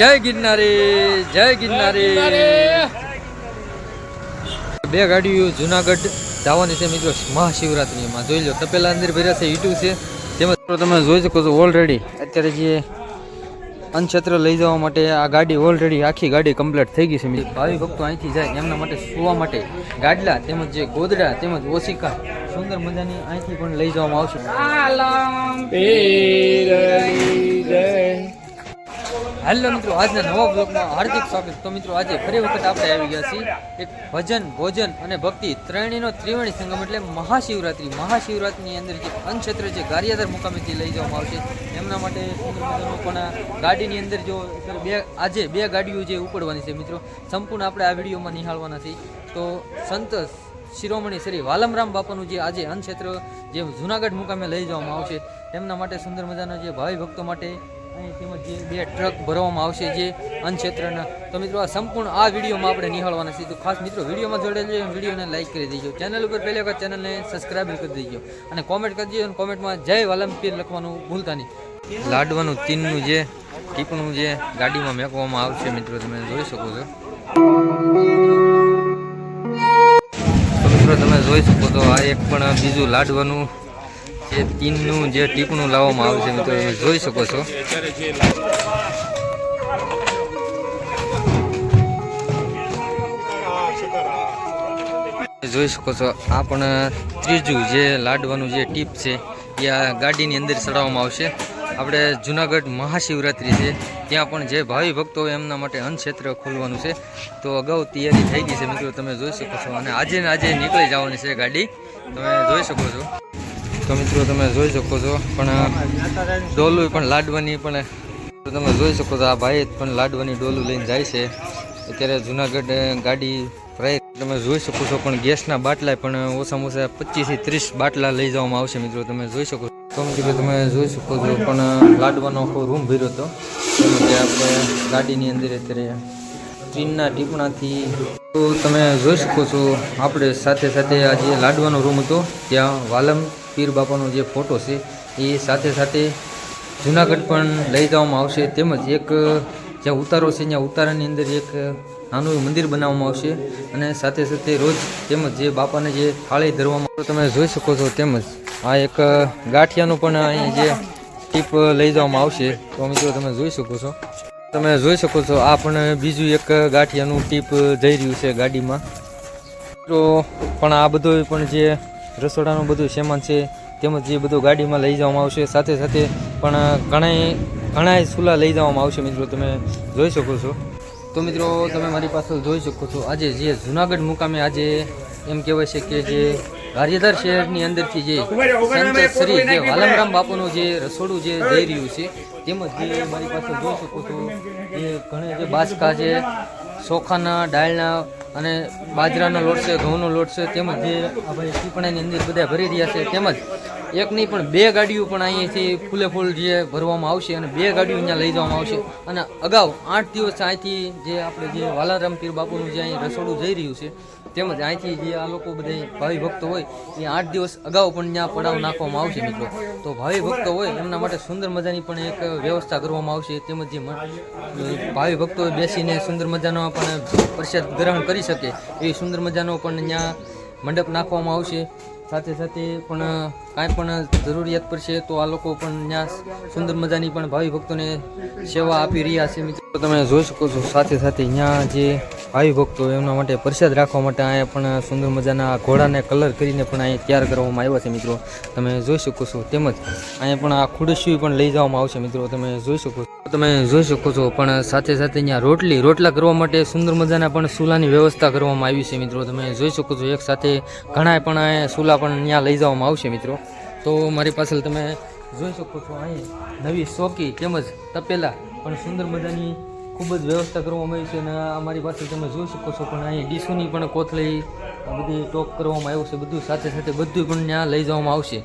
જય ગિરનારી જય ગિરનારી. બે ગાડીઓ જુનાગઢ જવાની છે મિત્રો મહાશિવરાત્રીમાં. જોઈ લો તપેલા અંદર ભર્યા છે ઈટુ છે. તેમજ તમે જોઈ શકો છો ઓલરેડી અત્યારે જે અનક્ષેત્ર લઈ જવા માટે આ ગાડી ઓલરેડી આખી ગાડી કમ્પ્લીટ થઈ ગઈ છે મિત્રો. ભાવિ ભક્તો અહીંથી જાય એમના માટે સુવા માટે ગાડલા તેમજ જે ગોદડા તેમજ ઓશિકા સુંદર મજાની અહીંથી પણ લઈ જવામાં આવશે. હેલો મિત્રો, આજના નવા બ્લોગમાં હાર્દિક સ્વાગત. તો મિત્રો, આજે ફરી વખત આપણે આવી ગયા છીએ એક ભજન, ભોજન અને ભક્તિ ત્રણેયનો ત્રિવેણી સંગમ એટલે મહાશિવરાત્રિ. મહાશિવરાત્રીની અંદર જે અનક્ષેત્ર જે ગારિયાધાર મુકામેથી લઈ જવામાં આવશે. એમના માટે લોકોના ગાડીની અંદર જો બે, આજે બે ગાડીઓ જે ઉપડવાની છે મિત્રો, સંપૂર્ણ આપણે આ વિડીયોમાં નિહાળવાના છીએ. તો સંત શિરોમણી શ્રી વાલમરામ બાપાનું જે આજે અનક્ષેત્ર જે જુનાગઢ મુકામે લઈ જવામાં આવશે તેમના માટે સુંદર મજાના જે ભાવિ ભક્તો માટે તેમજ જે બે ટ્રક ભરવામાં આવશે જે અનક્ષેત્રના તો મિત્રો, આ સંપૂર્ણ આ વિડીયોમાં આપણે નિહાળવાના છે તો ખાસ મિત્રો, વિડીયોમાં જોડેલ વિડીયોને લાઈક કરી દેજો. ચેનલ ઉપર પહેલી વખત ચેનલને સબસ્ક્રાઈબ કરી દેજો. અને કોમેન્ટ કરી દેજો અને કોમેન્ટમાં જય વાલમપીર લખવાનું ભૂલતા નહીં. લાડવાનું તીનનું જે, ટીપણું જે ગાડીમાં મેકવામાં આવશે મિત્રો, તમે જોઈ શકો છો. મિત્રો, તમે જોઈ શકો તો આ એક પણ બીજું લાડવાનું જે તીનનું જે ટીપણું લાવવામાં આવશે મિત્રો તમે જોઈ શકો છો. જોઈ શકો છો, આ પણ ત્રીજું જે લાડવાનું જે ટીપ છે, એ આ ગાડીની અંદર ચડાવવામાં આવશે. આપણે જુનાગઢ મહાશિવરાત્રિ છે, ત્યાં પણ જે ભાવિ ભક્તો એમના માટે અન્નક્ષેત્ર ખોલવાનું છે. તો અગાઉ તૈયારી થઈ ગઈ છે મિત્રો, તમે જોઈ શકો છો. અને આજે ને આજે નીકળી જવાની છે ગાડી. તમે જોઈ શકો છો. તો મિત્રો તમે જોઈ શકો છો, પણ ડોલું પણ લાડવાની પણ તમે જોઈ શકો છો, આ ભાઈ પણ લાડવાની ડોલું લઈને જાય છે. અત્યારે જુનાગઢ ગાડી પ્રાય તમે જોઈ શકો છો, પણ ગેસના બાટલા પણ ઓછામાં ઓછા પચીસથી ત્રીસ બાટલા લઈ જવામાં આવશે મિત્રો, તમે જોઈ શકો છો. મિત્રો તમે જોઈ શકો છો, પણ લાડવાનો આખો રૂમ ભર્યો હતો. આપણે ગાડીની અંદર અત્યારે ટ્રેનના ટીપણાથી તો તમે જોઈ શકો છો, આપણે સાથે સાથે આ જે લાડવાનો રૂમ હતો, ત્યાં વાલમ પીર બાપાનો જે ફોટો છે, એ સાથે સાથે જુનાગઢ પણ લઈ જવામાં આવશે. તેમજ એક, જ્યાં ઉતારો છે, ત્યાં ઉતારાની અંદર એક નાનું મંદિર બનાવવામાં આવશે. અને સાથે સાથે રોજ તેમજ જે બાપાને જે થાળી ધરવામાં તમે જોઈ શકો છો તેમજ આ એક ગાંઠિયાનું પણ અહીં જે ટીપ લઈ જવામાં આવશે. તો મિત્રો, તમે જોઈ શકો છો. તમે જોઈ શકો છો, આ પણ બીજું એક ગાંઠિયાનું ટીપ જઈ રહ્યું છે ગાડીમાં. તો પણ આ બધો પણ જે રસોડાનું બધું સામાન છે, તેમજ જે બધું ગાડીમાં લઈ જવામાં આવશે, સાથે સાથે પણ ઘણાય ઘણાય સુલા લઈ જવામાં આવશે મિત્રો, તમે જોઈ શકો છો. તો મિત્રો, તમે મારી પાસે જોઈ શકો છો, આજે જે જુનાગઢ મુકામે આજે એમ કહેવાય છે કે જે ગારિયાધાર શહેરની અંદરથી જે સંત શ્રી જે વાલમરામ બાપુનું જે રસોડું જે જઈ રહ્યું છે તેમજ જે મારી પાસે જોઈ શકો છો એ ઘણા જે બાસકા છે ચોખાના દાળના અને બાજરાનો લોટ છે ઘઉંનો લોટ છે તેમજ જે આપણે ટીપણાની અંદર બધા ભરી રહ્યા છે તેમજ એક નહીં, પણ બે ગાડીઓ પણ અહીંયાથી ફૂલે ફૂલ જે ભરવામાં આવશે અને બે ગાડીઓ અહીંયા લઈ જવામાં આવશે. અને અગાઉ આઠ દિવસ અહીંથી જે આપણે જે વાલારામ પીર બાપુનું જે અહીં રસોડું જઈ રહ્યું છે, તેમજ અહીંથી જે આ લોકો બધા ભાવિ ભક્તો હોય, એ આઠ દિવસ અગાઉ પણ ત્યાં પડાવ નાખવામાં આવશે મિત્રો. તો ભાવિ ભક્તો હોય, એમના માટે સુંદર મજાની પણ એક વ્યવસ્થા કરવામાં આવશે. તેમજ જે ભાવિ ભક્તો બેસીને સુંદર મજાનો પણ પ્રસાદ ગ્રહણ કરી શકે, એવી સુંદર મજાનો પણ ત્યાં મંડપ નાખવામાં આવશે. સાથે સાથે પણ કાંઈ પણ જરૂરિયાત પડશે તો આ લોકો પણ ત્યાં સુંદર મજાની પણ ભાવિ ભક્તોને સેવા આપી રહ્યા છે મિત્રો. તમે જોઈ શકો છો સાથે સાથે અહીંયા જે ભાવિ ભક્તો એમના માટે પ્રસાદ રાખવા માટે અહીંયા પણ સુંદર મજાના ઘોડાને કલર કરીને પણ અહીંયા તૈયાર કરવામાં આવ્યા છે મિત્રો. તમે જોઈ શકો છો તેમજ અહીંયા પણ આ ખુડસ્યું પણ લઈ જવામાં આવશે મિત્રો. તમે જોઈ શકો છો. તમે જોઈ શકો છો પણ સાથે સાથે અહીંયા રોટલી, રોટલા કરવા માટે સુંદર મજાના પણ ચૂલાની વ્યવસ્થા કરવામાં આવી છે મિત્રો. તમે જોઈ શકો છો એક સાથે ઘણા પણ અહીંયા ચૂલા પણ ત્યાં લઈ જવામાં આવશે મિત્રો. તો મારી પાસે તમે જોઈ શકો છો અહીં નવી ચોકી તેમજ તપેલા પણ સુંદર મજાની ખૂબ જ વ્યવસ્થા કરવામાં આવી છે અને અમારી પાસે તમે જોઈ શકો છો પણ અહીં ડીશોની પણ કોથળી બધી ટોપ કરવામાં આવ્યું છે. બધું સાથે સાથે બધું પણ ત્યાં લઈ જવામાં આવશે.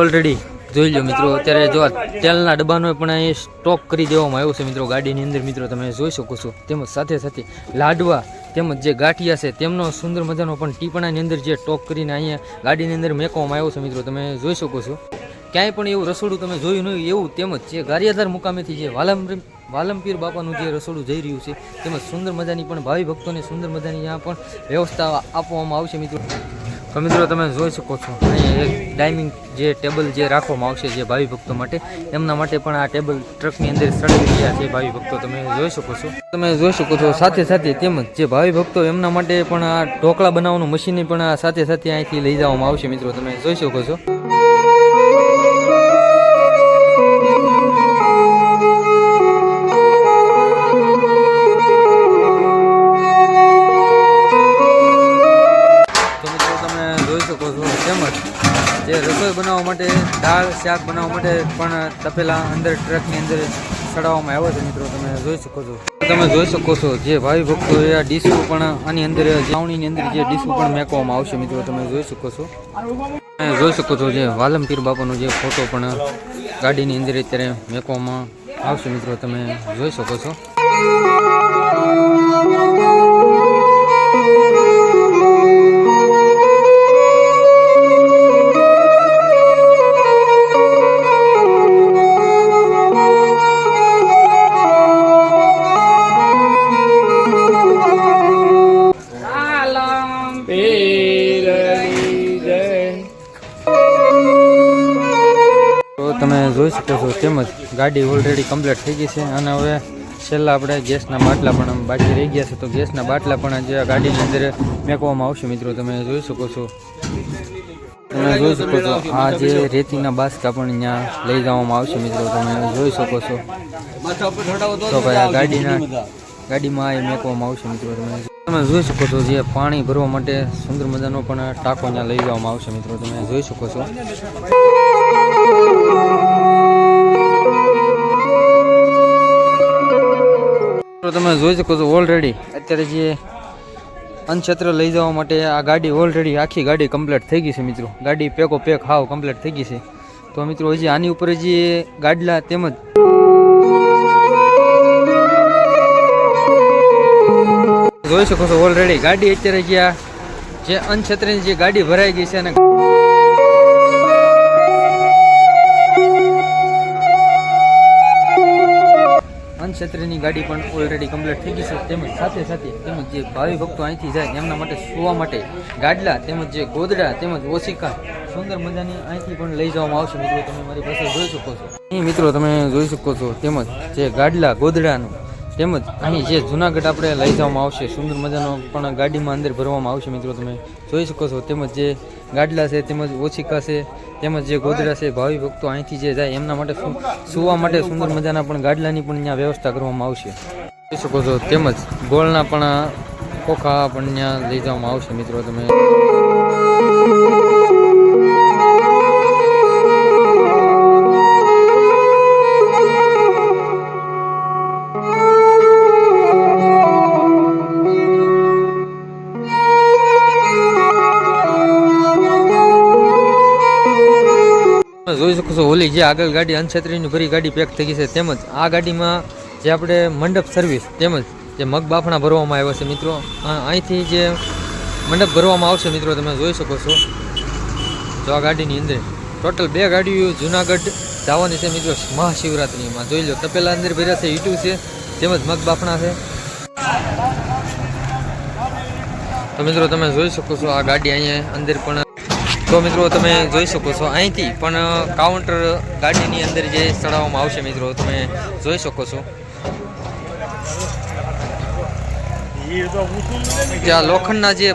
ઓલરેડી જોઈ લો મિત્રો, અત્યારે જો તેલના ડબ્બાનો પણ અહીં સ્ટોક કરી દેવામાં આવ્યો છે મિત્રો, ગાડીની અંદર મિત્રો તમે જોઈ શકો છો. તેમજ સાથે સાથે લાડવા, તેમજ જે ગાંઠિયા છે તેમનો સુંદર મજાનો પણ ટીપણાની અંદર જે ટોક કરીને અહીંયા ગાડીની અંદર મેકવામાં આવ્યો છે મિત્રો, તમે જોઈ શકો છો. ક્યાંય પણ એવું રસોડું તમે જોયું નહીં એવું તેમજ જે ગારિયાધાર મુકામેથી જે વાલમ વાલમપીર બાપાનું જે રસોડું જઈ રહ્યું છે, તેમજ સુંદર મજાની પણ ભાવિ ભક્તોને સુંદર મજાની અહીંયા પણ વ્યવસ્થા આપવામાં આવશે મિત્રો. તો મિત્રો, તમે જોઈ શકો છો, અહીંયા એક ડાઇનિંગ જે ટેબલ જે રાખવામાં આવશે જે ભાવિ ભક્તો માટે, એમના માટે પણ આ ટેબલ ટ્રકની અંદર સળગી રહ્યા છે ભાવિ ભક્તો. તમે જોઈ શકો છો. તમે જોઈ શકો છો, સાથે સાથે તેમજ જે ભાવિ ભક્તો એમના માટે પણ આ ઢોકળા બનાવવાનું મશીન પણ આ સાથે સાથે અહીંથી લઈ જવામાં આવશે મિત્રો. તમે જોઈ શકો છો. દાળ શાક બનાવવા માટે પણ તપેલા અંદર ટ્રકની અંદર ચડાવવામાં આવ્યો છે મિત્રો, તમે જોઈ શકો છો. તમે જોઈ શકો છો જે ભાવિ ભક્તો એ આ ડીશો પણ આની અંદર જાવણીની અંદર જે ડીશો પણ મેકવામાં આવશે મિત્રો, તમે જોઈ શકો છો. તમે જોઈ શકો છો જે વાલમપીર બાપાનો જે ફોટો પણ ગાડીની અંદર અત્યારે મેકવામાં આવશે મિત્રો, તમે જોઈ શકો છો. જોઈ શકો છો તેમજ ગાડી ઓલરેડી કમ્પ્લીટ થઈ ગઈ છે અને હવે છેલ્લા આપણે ગેસના બાટલા પણ બાકી રહી ગયા છે. તો ગેસના બાટલા પણ જે ગાડીની અંદર મેકવામાં આવશે મિત્રો. તમે જોઈ શકો છો. તમે જોઈ શકો છો, આ જે રેતીના બાસકા પણ અહીંયા લઈ જવામાં આવશે મિત્રો. તમે જોઈ શકો છો. તો ભાઈ આ ગાડીના ગાડીમાં એ મેકવામાં આવશે મિત્રો. તમે તમે જોઈ શકો છો જે પાણી ભરવા માટે સુંદર મજાનો પણ ટાંકો અહીંયા લઈ જવામાં આવશે મિત્રો. તમે જોઈ શકો છો. તમે જોઈ શકો છો ઓલરેડી અત્યારે જે અનક્ષેત્ર લઈ જવા માટે આ ગાડી ઓલરેડી આખી ગાડી કમ્પ્લીટ થઈ ગઈ છે મિત્રો. ગાડી પેકો પેક હાવ કમ્પ્લીટ થઈ ગઈ છે. તો મિત્રો, હજી આની ઉપર જે ગાડલા તેમજ જોઈ શકો છો ઓલરેડી ગાડી અત્યારે જે આ જે અનક્ષેત્રની જે ગાડી ભરાઈ ગઈ છે અને અનક્ષેત્રની ગાડી પણ ઓલરેડી કમ્પ્લીટ થઈ ગઈ છે. તેમજ સાથે સાથે તેમજ જે ભાવિ ભક્તો અહીંથી જાય એમના માટે સુવા માટે ગાડલા, તેમજ જે ગોદડા, તેમજ ઓશિકા સુંદર મજાની અહીંથી પણ લઈ જવામાં આવશે. મિત્રો, તમે મારી પાસે જોઈ શકો છો. અહીં મિત્રો, તમે જોઈ શકો છો, તેમજ જે ગાડલા, ગોદડાનું, તેમજ અહીં જે જુનાગઢ આપણે લઈ જવામાં આવશે. સુંદર મજાનો પણ ગાડીમાં અંદર ભરવામાં આવશે. મિત્રો, તમે જોઈ શકો છો, તેમજ જે ગાડલા છે, તેમજ ઓછીકા છે, તેમજ જે ગોદડા છે, ભાવિ ભક્તો અહીંથી જે જાય, એમના માટે સુવા માટે સુંદર મજાના પણ ગાડલાની પણ અહીંયા વ્યવસ્થા કરવામાં આવશે. જોઈ શકો છો, તેમજ ગોળના પણ ખોખા પણ ત્યાં લઈ જવામાં આવશે, મિત્રો, તમે. જોઈ શકો છો, ઓલી જે આગળ ગાડી અનછત્રીની ભરી ગાડી પેક થઈ ગઈ છે, તેમજ આ ગાડીમાં જે આપણે મંડપ સર્વિસ તેમજ જે મગ બાફણા ભરવામાં આવ્યા છે, મિત્રો. અહીંથી જે મંડપ ભરવામાં આવશે, મિત્રો, તમે જોઈ શકો છો. જો આ ગાડીની અંદર ટોટલ બે ગાડીઓ જુનાગઢ જવાની છે, મિત્રો, મહાશિવરાત્રિમાં. જોઈ લો, તપેલા અંદર ભર્યા છે, ઈટુ છે, તેમજ મગ બાફણા છે. તો મિત્રો, તમે જોઈ શકો છો, આ ગાડી અહીંયા અંદર પણ તો મિત્રો તમે જોઈ શકો છો અહીંથી પણ કાઉન્ટર ગાડીની અંદર જે ચડાવવામાં આવશે મિત્રો તમે જોઈ શકો છો. ત્યાં લોખંડના જે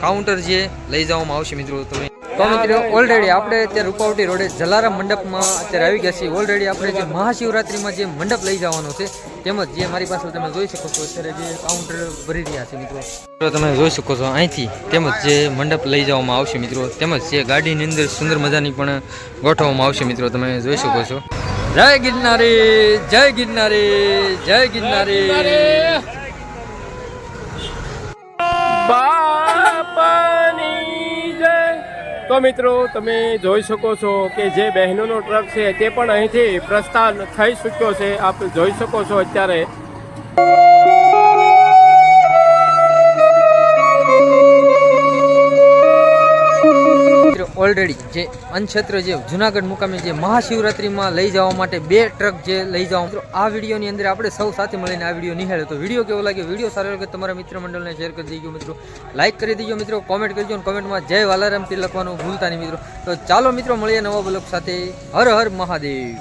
કાઉન્ટર જે લઈ જવામાં આવશે મિત્રો તમે તો મિત્રો ઓલરેડી આપણે અત્યારે રૂપાવટી રોડે જલારામ મંડપમાં અત્યારે આવી ગયા છીએ. ઓલરેડી આપણે જે મહાશિવરાત્રિમાં જે મંડપ લઈ જવાનો છે તેમજ જે મારી પાસે તમે જોઈ શકો છો અત્યારે જે કાઉન્ટર ભરી રહ્યા છે મિત્રો તમે જોઈ શકો છો અહીંથી તેમજ જે મંડપ લઈ જવામાં આવશે મિત્રો તેમજ જે ગાડીની અંદર સુંદર મજાની પણ ગોઠવવામાં આવશે મિત્રો તમે જોઈ શકો છો. જય ગિરનારી જય ગિરનારી જય ગિરનારી. તો મિત્રો, તમે જોઈ શકો છો કે જે બહેનોનો ટ્રક છે તે પણ અહીંથી પ્રસ્થાન થઈ ચૂક્યો છે. આપ જોઈ શકો છો અત્યારે. ઓલરેડી જે અનક્ષેત્ર જે જુનાગઢ મુકામે જે મહાશિવરાત્રિમાં લઈ જવા માટે બે ટ્રક જે લઈ જવા મિત્રો, આ વિડીયોની અંદર આપણે સૌ સાથે મળીને આ વીડિયો નિહાળ્યો. તો વીડિયો કેવો લાગે વીડિયો સારો લાગે તમારા મિત્ર મંડળને શેર કરી દેજો મિત્રો. લાઈક કરી દેજો મિત્રો. કોમેન્ટ કરજો અને કોમેન્ટમાં જય વાલારામથી લખવાનું ભૂલતા નહીં મિત્રો. તો ચાલો મિત્રો, મળીએ નવા બ્લોગ સાથે. હર હર મહાદેવ.